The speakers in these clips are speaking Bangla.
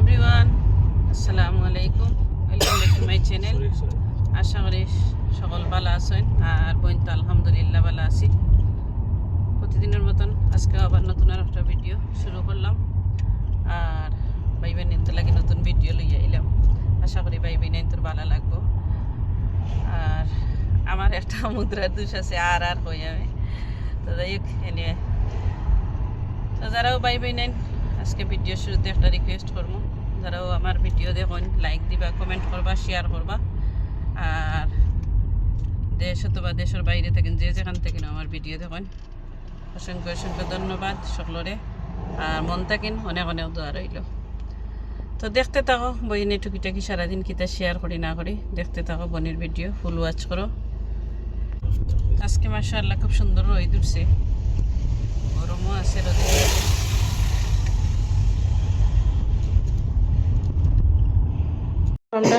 এভরিওয়ান আসসালামু আলাইকুম welcome back to my channel আশা করি সকল ভালো আছেন। আর বোন তো আলহামদুলিল্লাহ ভালো আছি। প্রতিদিনের মতন আজকে আবার নতুন আর একটা ভিডিও শুরু করলাম। আর ভাই বোন লাগে নতুন ভিডিও লইয়া এলাম। আশা করি ভাই বোন তোর ভালো লাগবো। আর আমার একটা মুদ্রার দুষ আছে আর আর হই আমি। তো যাই হোক এনে তো যারাও ভাই বোন আজকে ভিডিও শুরুতে একটা রিকোয়েস্ট করব। যারাও আমার ভিডিও দেখুন লাইক দিবা কমেন্ট করবা শেয়ার করবা। আর দেশ অথবা দেশের বাইরে থাকেন যে যেখান থেকে আমার ভিডিও দেখুন, অসংখ্য অসংখ্য ধন্যবাদ সকলরে। আর মন থাকেন, অনেক অনেক দোয়া রইল। তো দেখতে থাকো, বইনে টুকিটাকি সারাদিন কিতা শেয়ার করি, না করি, দেখতে থাকো বনির ভিডিও ফুল ওয়াচ করো। আজকে মাসাল্লাহ খুব সুন্দর রোদ উঠছে। গরমও আছে রোদে। আমরা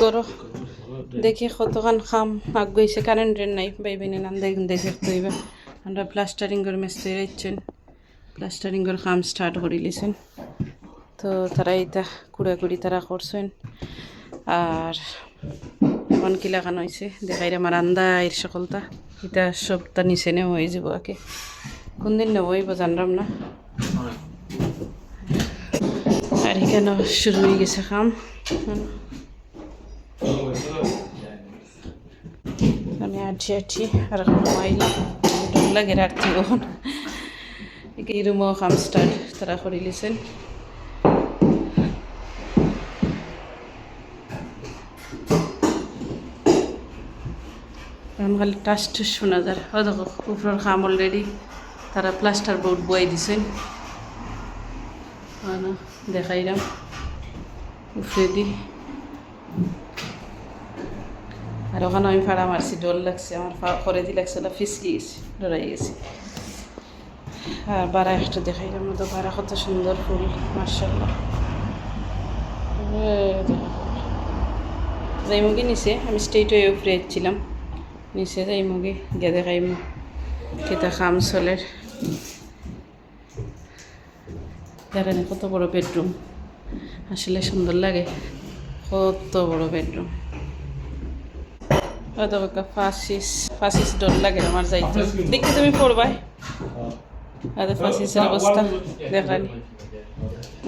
করো। দেখি কতক্ষণ খাম আগ গইছে কারেন্টের নাই। বাইবেনে নাম দেখুন, দেখে তৈবা আমরা প্লাস্টারিং করে মিস্ত্রি রয়েছেন প্লাস্টারিং করে কাম স্টার্ট করে লিছেন তো তারা এটা কুড়াকুড়ি তারা করছেন। আর এখন কি লাগানো হয়েছে দেখাই আমার আন্দা, এর সকলটা। এটা সবটা নিচে নেওয়া হয়ে যাব আগে। কোন দিন নেব হইব জানলাম না। আর এখানে শুরু হয়ে গেছে কাম আমি আছি আছি আর লাগে কখন এই রুমও কাম স্টার্ট তারা করে খালি শোনা দেখো কাম অলরেডি তারা প্লাস্টার বোর্ড বয়ে দিছেন দেখাইলাম উপরে দি আর ওখানে আমি ফাড়া মারছি ডর লাগছে, আমার করে দি লাগছে না, ফিসকি গেছি ডরাই গেছি। আর বারা একটা দেখাই দেখাইলাম তো, বারা কত সুন্দর ফুল মার্শাল্লাহ যাই মুগি নিচে আমি স্টেট হয়ে উপরে এসেছিলাম নিচে যাই মুগি গিয়ে দেখাই কেতা খাম চলের। দেখেন কত বড় বেডরুম আসলে সুন্দর লাগে, কত বড় বেডরুম ফাঁসিস ফাঁসিস ডর লাগে আমার যাইতে। দেখি তুমি পড়বাই আরে ফাঁসিসের অবস্থা দেখানি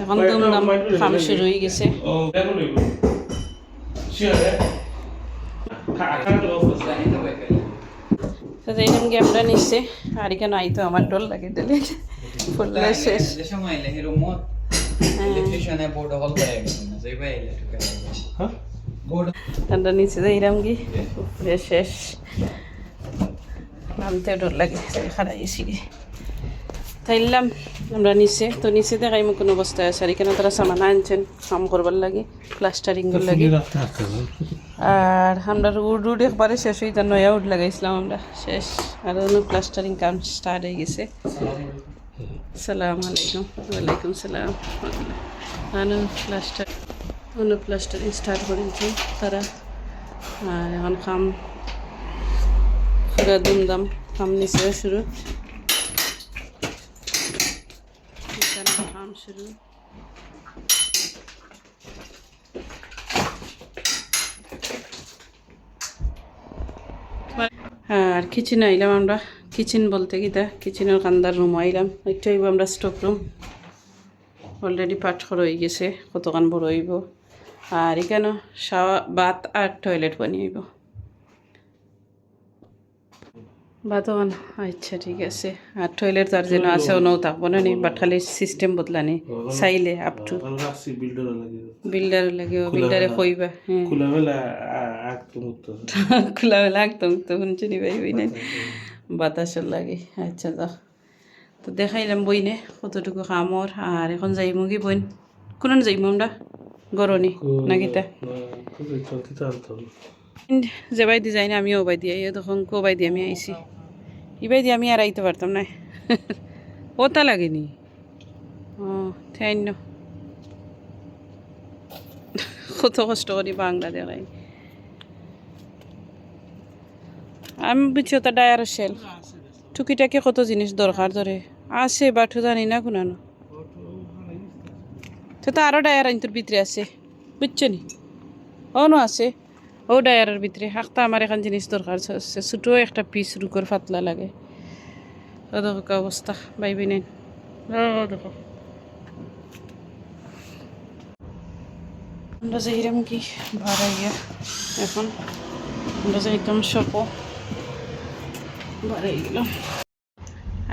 এখন দুমদাম কাম শুরু হয়ে গেছে। তো এইরকম গেমটা নিচ্ছে আর এখানে আইতো আমার লাগে ডেলে। ফুললে শেষ। ঠান্ডা নিচে যাই এরম কি উপরে শেষ। নামতে ডর লাগে গে তাইলাম আমরা নিচে, তো নিচে দেখাই কোন অবস্থায় আছে, আর এখানে তারা সামান আনছেন কাম করবার লাগে প্লাস্টারিং লাগে। আর আমরা উড উড একবারে শেষ হয়ে যা নয়া উড লাগাইছিলাম আমরা, শেষ। আর প্লাস্টারিং কাম স্টার্ট হয়ে গেছে। সালাম আলাইকুম, ওয়ালাইকুম সালাম। প্লাস্টার অন্য প্লাস্টারিং স্টার্ট করেছি তারা। আর এখন কাম পুরা দুমদাম কাম নিচে শুরু। কাম শুরু। আর কিচেন আইলাম আমরা। কিচেন বলতে গীতা কিচেনের কান্দার রুম আইলাম। একটু আইব আমরা স্টক রুম অলরেডি পাঠ করা হয়ে গেছে কতক্ষণ বড় হইব। আর এখানে শাওয়া বাত আর টয়লেট বানিয়েব বাতন আচ্ছা ঠিক আছে। আর টয়লেট তার যেন আছে নৌ থাকব না নি বাট খালি সিস্টেম বদলানি। চাইলে আপ টু বিল্ডার লাগে। বিল্ডারে কইবা হ্যাঁ। খোলামেলা একদম তখন চিনি পাই বই নাই বাতাসের লাগে আচ্ছা যাও। তো দেখাইলাম বইনে কতটুকু কামর আর এখন যাইমু কি বইন? কোন যাইমু আমরা? গরনি নাকিতা আনতো যেবাই দি যাই না আমিও ওবাই দিয়ে এই তখন কোবাই দিয়ে আমি আইছি। ইবাই দিয়ে আমি আর আইতে পারতাম না। ওটা লাগেনি। ও থ্যান্য কত কষ্ট করি বাংলা দেখাই। আমি বুঝছি ওটা ডায়ার সেল। টুকিটাকি কত জিনিস দরকার ধরে। আছে বাঠু জানি না কোনানো তো তো আরও ডায়ার আইনটোর ভিতরে আছে, বুঝছ নি? অনও আছে, ও ডায়ারের ভিতরে। একটা আমার এখান জিনিস দরকার আছে ছোটো একটা পিস রুকর পাতলা লাগে। দেখো অবস্থা বাইবি নেন দেখো। আমরা যাইলাম কি বাড়াইয়া এখন আমরা যাইতাম শপও বাড়াই গেলাম।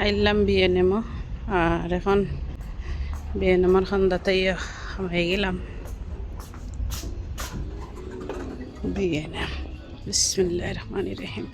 আইলাম বিএনএম আর এখন বিএনএমের খান্দাতে হয়ে গেলাম বিএনএম বিসমিল্লাহ রহমান রহিম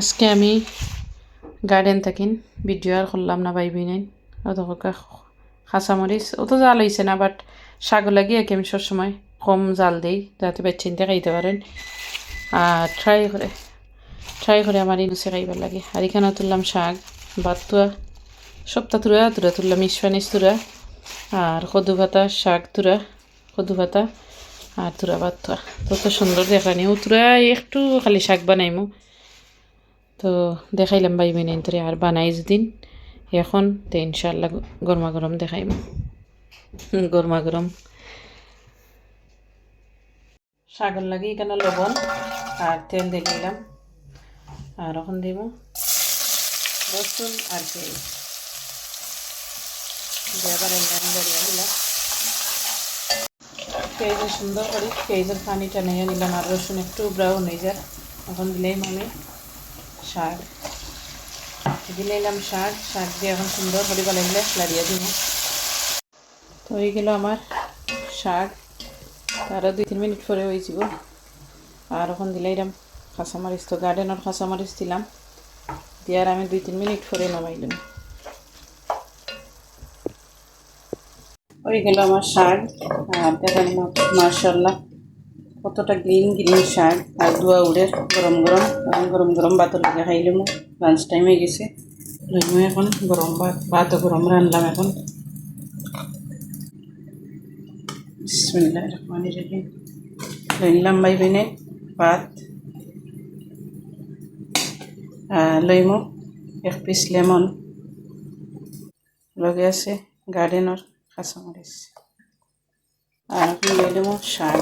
আজকে আমি গার্ডেন থাকিন ভিডিও আর করলাম না বাইবি নাই। অত খাঁচামরিচ অত জাল হয়েছে না বাট শাক লাগিয়ে আমি সবসময় কম জাল দিই, যাতে বাচ্চিনতে খাইতে পারেন। আর ট্রাই করে ট্রাই করে আমার ইনুসে খাইবার লাগে। আর এখানে তুললাম শাক ভাত তুয়া সপ্তাহ তুরা তুরা তুললাম ইস্পানিস তুরা, আর কদু ভাতা, শাক তুরা, কদু ভাতা, আর তুরা ভাত তুয়া তত সুন্দর দেখানি, ও তুরা একটু খালি শাক বানাইমু। তো দেখাইলাম ভাই বেনে ধরে আর বানাই দিন এখন তো ইনশাল্লাহ গরমা গরম দেখাইম গরমা গরম শাগর লাগে এখানে লবণ আর তেল দিয়ে দিলাম আর এখন দিব রসুন আর পেঁয়াজ এলাম দাঁড়িয়ে দিলাম পেঁয়াজের সুন্দর করে পেঁয়াজের পানিটা নিয়ে নিলাম আর রসুন একটু ব্রাউন হয়ে যায় এখন দিলেই আমি শাক। দিলে এলাম শাক। শাক দিয়ে এখন সুন্দর করে বানাইলে লাড়িয়ে দিব। তো হয়ে গেল আমার শাক। আরও দুই তিন মিনিট পরে হয়ে যাব। আর এখন দিলে এরম কাঁচামরিচ। তো গার্ডেনের কাঁচামরিচ দিলাম। দিয়ার আমি দুই তিন মিনিট পরে নামাইলাম। হয়ে গেল আমার শাক। আর দেখেন কতটা গ্রিন গ্রিন শাক, আর দুয়া উড়ে গরম গরম গরম গরম ভাতের লাগে খাইলাম। লাঞ্চ টাইম হয়ে গেছে। লইমু এখন, গরম ভাত, ভাতও গরম, রানলাম এখন। বিসমিল্লাহ রহমান ভাই বেনে ভাত। লইমু এক পিস লেমন লগে আছে গার্ডেনের কাঁচামরিচ। আর লইলাম শাক।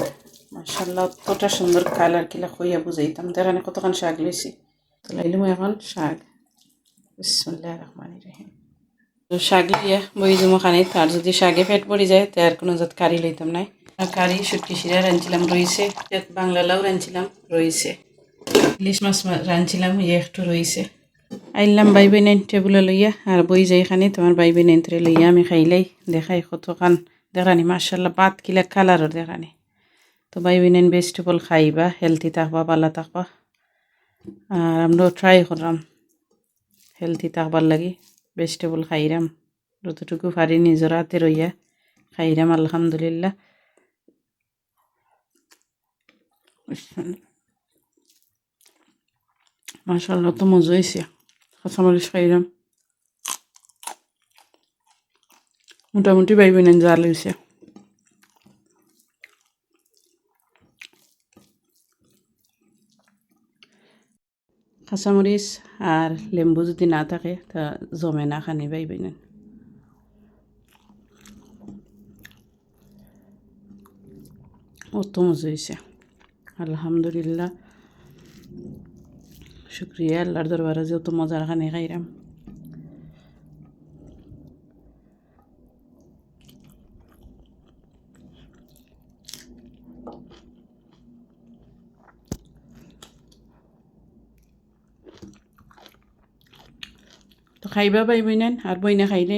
মার্শাল্লাহ অতটা সুন্দর কালার কিলা কইয়া বুঝাইতাম। দেখানে কতক্ষণ শাক লইছি। তো লাইলাম এখন শাক। বিসমুল্লাহ রহমান রহিম। তো শাক লইয়া বই জমো খানি, তার যদি শাকে পেট পড়ে যায় তার কোনো জাত কারি লইতাম নাই। আর কারি, শুটকি, শিরা রাঁধছিলাম রয়েছে বাংলা লাউ রাঁধছিলাম রয়েছে ইলিশ মাছ রাঁধছিলাম ইয়ে একটু রয়েছে আইলাম বাই বেন টেবুলে লইয়া, আর বই যাই খানি, তোমার বাই বেন লইয়া আমি খাইলাই। দেখাই কতখান, দেখানি মার্শাল্লাহ বাত কিলা কালারর দেখানি। তো বাই বিনেন ভেজিটেবল খাইবা হেলথি থাকবা ভালো থাকবা। আর আমরাও ট্রাই করলাম হেলথি থাকবার লাগি ভেজিটেবল খাইরাম। যতটুকু পারি নিজের হাতে রইয়া খাইরাম, আলহামদুলিল্লাহ। মাসাল্লাহ তো মজা হয়েছে কাঁচামরিচ খাইরাম। মোটামুটি বাই বিনেন জাল হয়েছে কাঁচামরিচ আর লেম্বু যদি না থাকে তা জমে না খানি পাইবেন অত মজা হয়েছে আলহামদুলিল্লাহ শুক্রিয়া আল্লাহর দরবারে যে অত মজার খানি খাইরাম খাইবা পাইবই নেন আর বইনা খাইলে